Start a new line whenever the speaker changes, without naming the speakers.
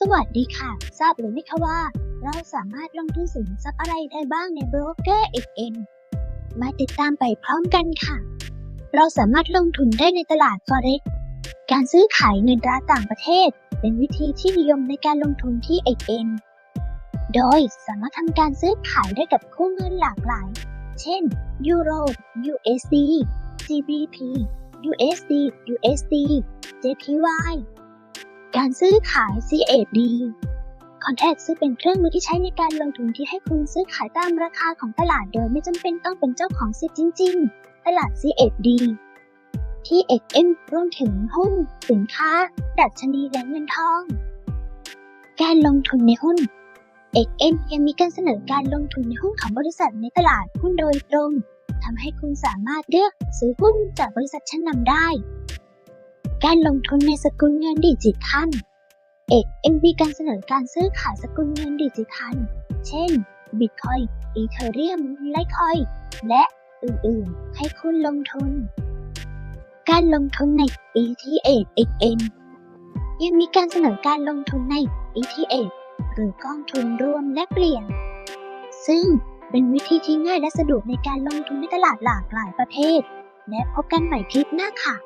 สวัสดีค่ะ ทราบหรือไม่คะว่า เราสามารถลงทุนสินทรัพย์อะไรได้บ้างในโบรกเกอร์ XN มาติดตามไปพร้อมกันค่ะ เราสามารถลงทุนได้ในตลาด Forex การซื้อขายเงินตราต่างประเทศ เป็นวิธีที่นิยมในการลงทุนที่ XN โดยสามารถทำการซื้อขายได้กับคู่เงินหลากหลาย เช่น ยูโร USD GBP USD USD JPY การซื้อขาย CAD Contact ซึ่งเป็นเครื่องมือที่ใช้ในการลงทุนที่ให้คุณซื้อขายตามราคาของตลาดโดยไม่จำเป็นต้องเป็นเจ้าของสิทธิ์จริง ๆ ตลาด CAD ที่ XM รวมถึงหุ้น สินค้า ดัชนีและเงินทอง การลงทุนในหุ้น XM ยังมีการเสนอการลงทุนในหุ้นของบริษัทในตลาดหุ้นโดยตรงทำให้คุณสามารถเลือกซื้อหุ้นจากบริษัทชั้นนำได้ การลงทุนในสกุลเงินดิจิทัล เอกเอ็มีการเสนอการซื้อขายสกุลเงินดิจิทัล เช่นบิตคอยอีเธอเรียมไลท์คอยและอื่นๆ ให้คุณลงทุน การลงทุนใน ETF XN ยังมีการเสนอการลงทุนใน ETF หรือกองทุนรวมและเปลี่ยน ซึ่งเป็นวิธีที่ง่ายและสะดวกในการลงทุนในตลาดหลากหลายประเภท และพบกันใหม่คลิปหน้าค่ะ